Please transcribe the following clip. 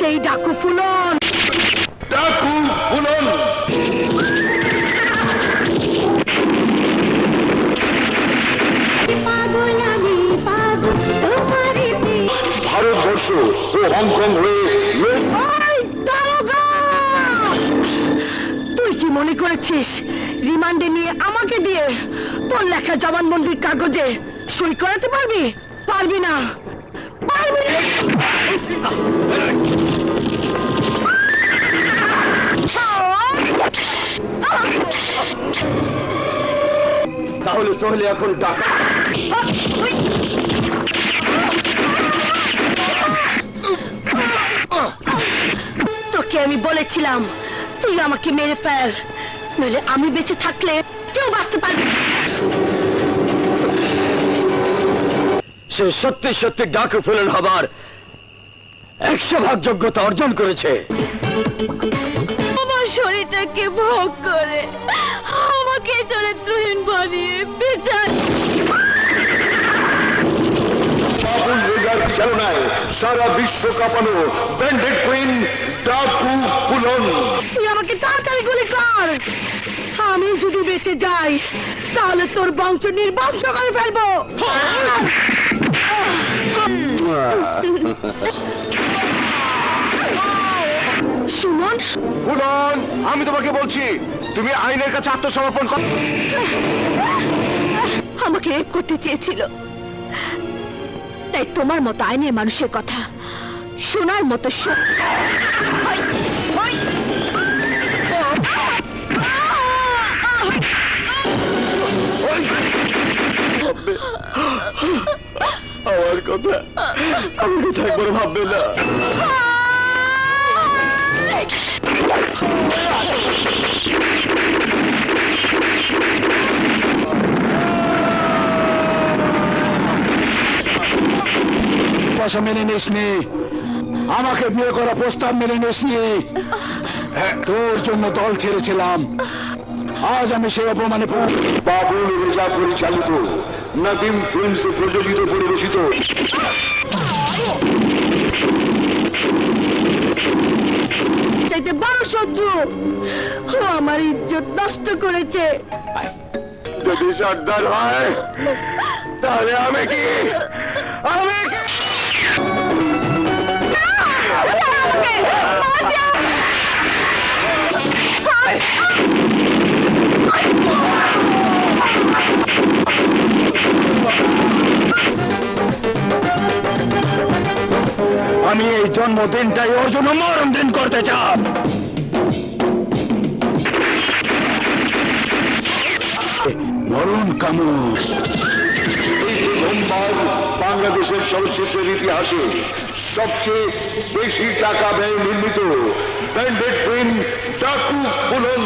সেই ডাকু ফুলন। ডাকু ফুলন। ভারতবর্ষ ও হংকং হয়ে! তুই কি মনে করেছিস? রিমান্ডে নিয়ে আমাকে দিয়ে তোর লেখা জবানবন্দির কাগজে সই করাতে পারবি? পারবি না। তাহলে সোহেলি এখন ডাকা। তোকে আমি বলেছিলাম, তুই আমাকে মেরে ফেল। নইলে আমি বেঁচে থাকলে কেউ বাঁচতে পারবে সে সত্যি সত্যি ডাকু ফুলন হবার। একশো ভাগ যোগ্যতা অর্জন করেছে। আমার শরীরটাকে ভোগ করে। আমাকে চরিত্রহীন বানিয়ে বেচার সারা বিশ্ব কাঁপানো ব্যান্ডেড কুইন ডাকু ফুলন। তুই আমাকে তাড়াতাড়ি গুলি কর। আমি যদি বেঁচে যাই তাহলে তোর বংশ নির্বংশ করে ফেলব। সুমন? আমি তোমাকে বলছি তুমি আইনের কাছে আত্মসমর্পণ কর। আমাকে রেপ করতে চেয়েছিল। তাই তোমার মতো আইনের মানুষের কথা শোনার মতো হই। আমার কথা আমি কথা একবার ভাববে না। মেনে নিসনি। আমাকে বিয়ে করা প্রস্তাব মেনে নিসনি। তোর জন্য দল ছেড়েছিলাম। আজ আমি সেই অপমানে বাবুল রেজা পরিচালিত। নাদিম ফিল্মস প্রযোজিত পরিবেশিত। চাইতে বড় শত্রু ও আমার ইজ্জত নষ্ট করেছে। যদি সর্দার হয় তাহলে আমি কি? আমি কি? আমি এই জন্মদিনটাই ওর জন্য মরণ দিন করতে চাই। মরণ কামু প্রথমবার বাংলাদেশের চলচ্চিত্রের ইতিহাসে সবচেয়ে বেশি টাকা ব্যয় নির্মিত ব্যান্ডেড কুইন ডাকু ফুলন